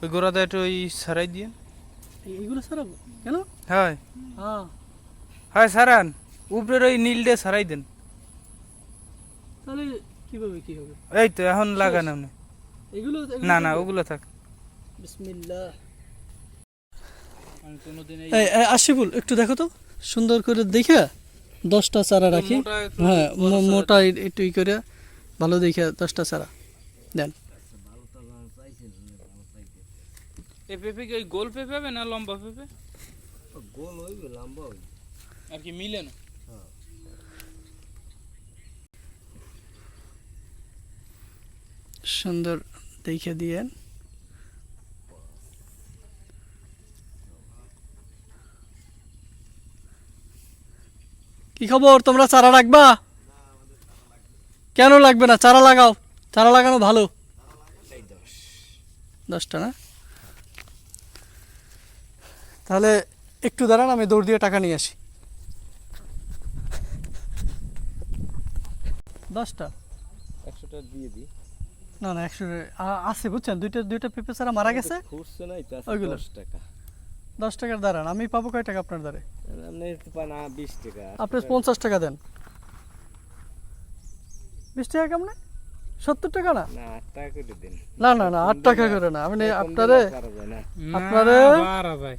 ওই গোড়াটা একটু ওই সারাই দিয়ে। এইগুলো সারাবো? কেন? হয়। হ্যাঁ। হয় সারান উপরের ওই সারাই দেন। তাহলে কীভাবে কি হবে? এই তো এখন লাগান আপনি। এগুলো না না ওগুলো থাক। বিসমিল্লাহ। আশিফুল একটু দেখো তো। সুন্দর করে দেখে দশটা চারা রাখি। হ্যাঁ মোটা একটু ই করে ভালো দেখে দশটা চারা। দেন। এই পেঁপে কি ওই গোল পেঁপে হবে না লম্বা পেঁপে? গোল হইবে লম্বা হইবে। আর কি মিলে না? সুন্দর দেখে দিয়েন। কি খবর? তোমরা চারা রাখবা? কেন লাগবে না? চারা লাগাও। চারা লাগানো ভালো। দশটা না? তাহলে একটু দাঁড়ান আমি দৌড় দিয়ে টাকা নিয়ে আসি। দশটা? একশোটা দিয়ে দিই। না না একশো আছে বুঝছেন? দুইটা দুইটা পেঁপে ছাড়া মারা গেছে? ওইগুলো। দশ টাকা দশ টাকার দাঁড়ান আমি পাবো কয় টাকা আপনার দ্বারে বিশ টাকা। আপনি পঞ্চাশ টাকা দেন। বিশ টাকা কেমন? সত্তর টাকা না? না আট টাকা করে দিন। না না না আট টাকা করে না। আপনি আপনারে আপনারে-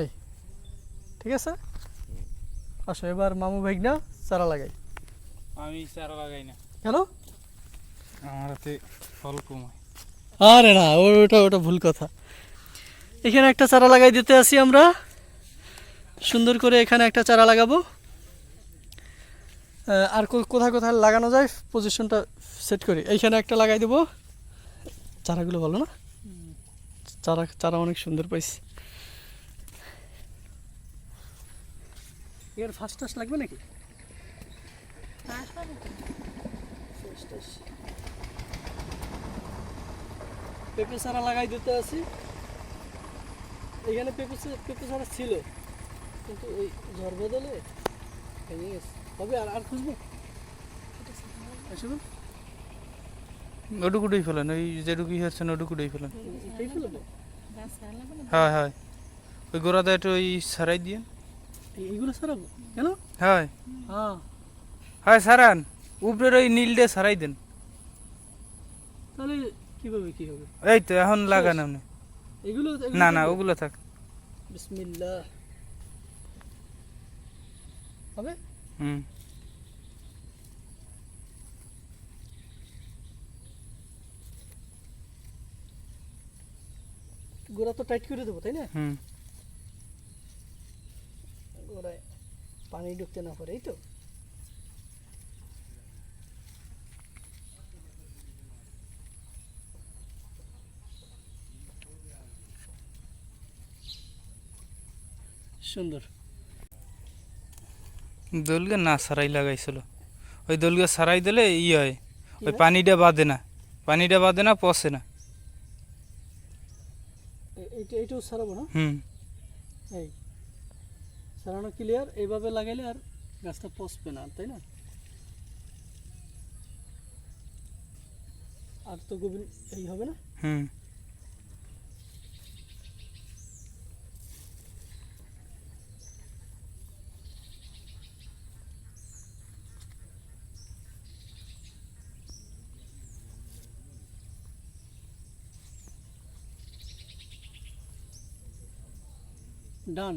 এই ঠিক আছে? আসো এবার মামু ভাই না চারা লাগাই। আমি চারা লাগাই না। কেন? আমার হাতে ফল কম আরে না ওটা ওটা ভুল কথা। এখানে একটা চারা লাগাই দিতে আসি আমরা। সুন্দর করে এখানে একটা চারা লাগাবো। আর কোথায় কোথায় লাগানো যায় পজিশনটা সেট করি। এইখানে একটা লাগাই দেবো। চারাগুলো ভালো না? চারা চারা অনেক সুন্দর পাইছি। এর ফার্স্ট টাস লাগবে নাকি? পেঁপে চারা লাগাই দিতে আছি। এখানে পেঁপে পেঁপে চারা ছিল। কিন্তু ওই ঝড় বদলে ভেঙে গেছে। আর আর খুঁজবো? আসবে ওটুকুটাই ফেলেন ওই যেটুকুই হচ্ছেন ওটুকুটাই ফেলেন। এটাই ফেলব হয় হয় ওই গোড়াটা একটু ওই সারাই দিয়ে এইগুলো সারাবো কেন? হয়। হ্যাঁ। হয় সারান। উপরের ওই নীলডে সারাই দেন। তাহলে কীভাবে কি হবে? এই তো এখন লাগান আপনি। এগুলো না না ওগুলো থাক। বিসমিল্লাহ। হবে? হুম। গোড়া তো টাইট করে দেবো তাই না? হুম। গোড়ায় পানি ঢুকতে না পারে এই তো। সুন্দর। দোলগে না সারাই লাগাইছিল। ওই দোলগে সারাই দিলে ই হয় ওই পানিটা বাঁধে না পানিটা বাঁধে না পচে না। এইটা এইটাও সারাবো না? হুম। এই সারানো ক্লিয়ার এইভাবে লাগাইলে আর গাছটা পচবে না তাই না? আর তো গভীর এই হবে না? হুম। ডান